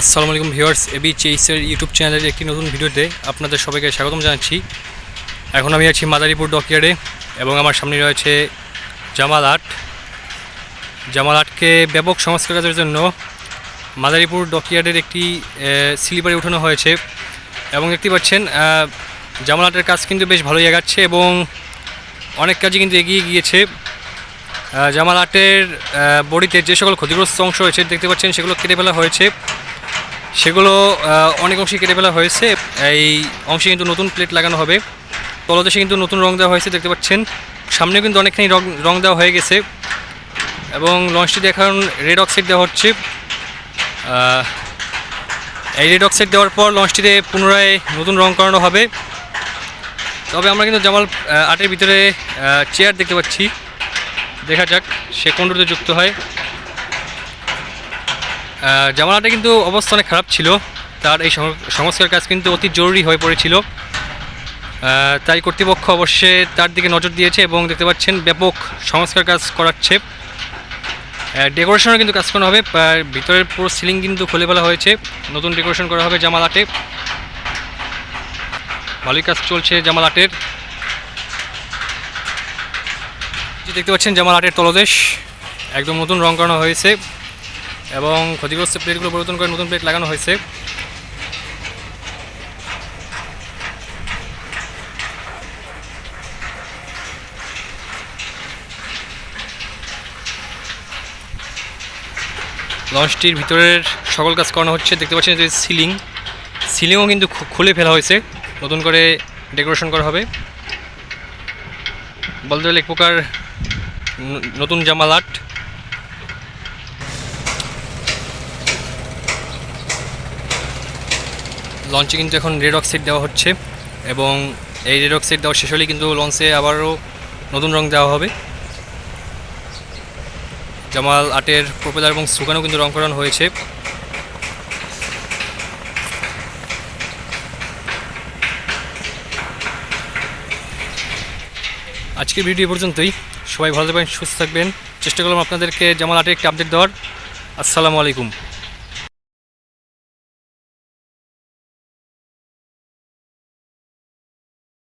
আসসালামু আলাইকুম viewers, AB চেইসের YouTube চ্যানেলের একটি নতুন ভিডিওতে আপনাদের সবাইকে স্বাগতম জানাচ্ছি। এখন আমি আছি মাদারীপুর ডকইয়ার্ডে এবং আমার সামনে রয়েছে জামাল আট। জামাল আটকে ব্যাপক সংস্কার কাজের জন্য মাদারীপুর ডকইয়ার্ডের একটি স্লিপারে উঠানো হয়েছে। এবং দেখতে পাচ্ছেন জামাল আটের কাজ কিন্তু বেশ ভালোই এগাচ্ছে এবং অনেক কাজই কিন্তু এগিয়ে গিয়েছে। জামাল আটের বডিতে যে সকল ক্ষতিগ্রস্ত অংশ রয়েছে, দেখতে পাচ্ছেন সেগুলো কেটে ফেলা হয়েছে। সেগুলো অনেক অংশে কেটে ফেলা হয়েছে। এই অংশে কিন্তু নতুন প্লেট লাগানো হবে। তলদেশে কিন্তু নতুন রং দেওয়া হয়েছে, দেখতে পাচ্ছেন। সামনেও কিন্তু অনেকখানি রং রং দেওয়া হয়ে গেছে। এবং লঞ্চটিতে এখন রেড অক্সাইড দেওয়া হচ্ছে। এই রেড অক্সাইড দেওয়ার পর লঞ্চটিতে পুনরায় নতুন রং করানো হবে। তবে আমরা কিন্তু জামাল আটের ভিতরে চেয়ার দেখতে পাচ্ছি। দেখা যাক, সে কোন যুক্ত হয়। আহ, জামালাটা কিন্তু অবস্থা অনেক খারাপ ছিল। তার এই সংস্কার কাজ কিন্তু অতি জরুরি হয়ে পড়েছিল। তাই কর্তৃপক্ষ অবশ্যই তার দিকে নজর দিয়েছে এবং দেখতে পাচ্ছেন ব্যাপক সংস্কার কাজ করাচ্ছে। ডেকোরেশনও কিন্তু কাজ করা হবে। ভিতরের পুরো সিলিং কিন্তু খুলে ফেলা হয়েছে। নতুন ডেকোরেশন করা হবে জামাল আটে ভালোই কাজ চলছে জামাল আটের যে দেখতে পাচ্ছেন জামাল আটের তলদেশ। একদম নতুন রং করানো হয়েছে। এবং ক্ষতিগ্রস্ত প্লেটগুলো পরিবর্তন করে নতুন প্লেট লাগানো হয়েছে। লঞ্চটির ভিতরের সকল কাজ করানো হচ্ছে। দেখতে পাচ্ছেন যে সিলিং। সিলিংও কিন্তু খুলে ফেলা হয়েছে। নতুন করে ডেকোরেশন করা হবে। বলতে গেলে এক প্রকার নতুন জামাল লঞ্চে কিন্তু এখন রেড অক্সাইড দেওয়া হচ্ছে এবং এই রেড অক্সাইড দেওয়া শেষ হলেই কিন্তু লঞ্চে আবারও নতুন রং দেওয়া হবে। জামাল আটের প্রপেলার এবং সুগানও কিন্তু রং করানো হয়েছে। আজকের ভিডিও পর্যন্তই। সবাই ভালো থাকবেন, সুস্থ থাকবেন। চেষ্টা করলাম আপনাদেরকে জামাল আটের একটি আপডেট দেওয়ার। আসসালামু আলাইকুম।